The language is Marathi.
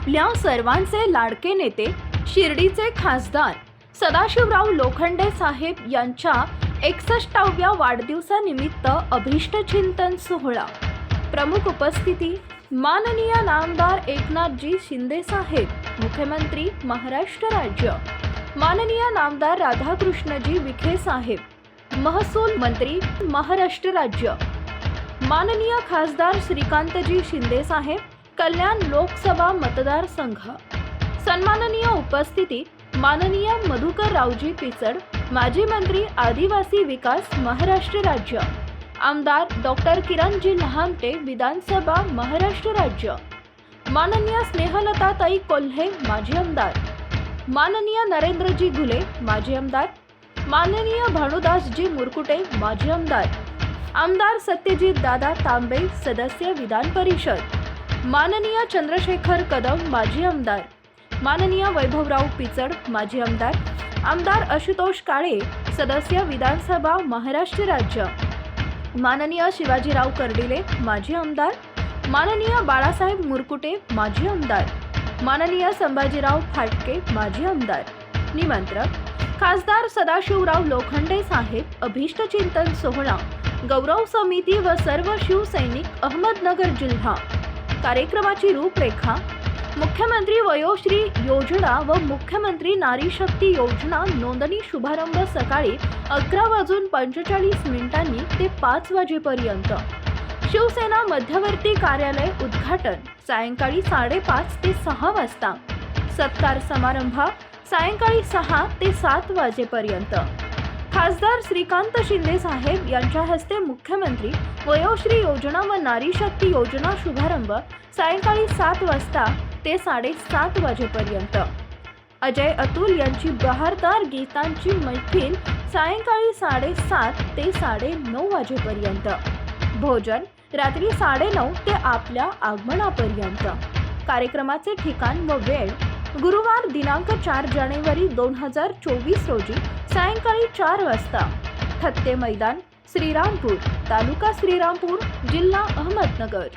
आपल्या सर्वांचे लाडके नेते शिर्डीचे खासदार सदाशिवराव लोखंडे साहेब यांच्या एकसष्टाव्या वाढदिवसानिमित्त अभिष्टचिंतन सोहळा. प्रमुख उपस्थिती माननीय नामदार एकनाथजी शिंदे साहेब मुख्यमंत्री महाराष्ट्र राज्य. माननीय नामदार राधाकृष्णजी विखे साहेब महसूल मंत्री महाराष्ट्र राज्य. माननीय खासदार श्रीकांतजी शिंदे साहेब कल्याण लोकसभा मतदारसंघ. सन्माननीय उपस्थिती माननीय मधुकर रावजी पिचड माजी मंत्री आदिवासी विकास महाराष्ट्र राज्य. आमदार डॉक्टर किरणजी लहामटे विधानसभा महाराष्ट्र राज्य. माननीय स्नेहलताताई कोल्हे माजी आमदार. माननीय नरेंद्रजी घुले माजी आमदार. माननीय भानुदासजी मुरकुटे माजी आमदार. आमदार सत्यजित दादा तांबे सदस्य विधान परिषद. माननीय चंद्रशेखर कदम माजी आमदार. माननीय वैभवराव पिचड माजी आमदार. आमदार आशुतोष काळे सदस्य विधानसभा महाराष्ट्र राज्य. माननीय शिवाजीराव कर्डिले माजी आमदार. माननीय बाळासाहेब मुरकुटे माजी आमदार. माननीय संभाजीराव फाटके माजी आमदार. निमंत्रक. खासदार सदाशिवराव लोखंडे साहेब अभिष्टचिंतन सोहळा. गौरव समिती व सर्व शिवसैनिक अहमदनगर जिल्हा. कार्यक्रमाची रूपरेखा मुख्यमंत्री वयोश्री योजना व मुख्यमंत्री नारी शक्ती योजना नोंदणी शुभारंभ सकाळी अकरा वाजून पंचेचाळीस मिनिटांनी ते पाच वाजेपर्यंत. शिवसेना मध्यवर्ती कार्यालय उद्घाटन सायंकाळी साडेपाच ते सहा वाजता. सत्कार समारंभ सायंकाळी सहा ते सात वाजेपर्यंत. खासदार श्रीकांत शिंदे साहेब यांच्या हस्ते मुख्यमंत्री वयोश्री योजना व नारी शक्ती योजना शुभारंभ सायंकाळी सात वाजता ते साडेसात वाजेपर्यंत. अजय अतुल यांची बहारदार गीतांची मैफिल सायंकाळी साडेसात ते साडे नऊ वाजेपर्यंत. भोजन रात्री साडेनऊ ते आपल्या आगमनापर्यंत. कार्यक्रमाचे ठिकाण व वेळ गुरुवार दिनांक चार जानेवारी दोन हजार चोवीस रोजी सायंकाळी चार वाजता. थत्ते मैदान श्रीरामपूर तालुका श्रीरामपूर जिल्हा अहमदनगर.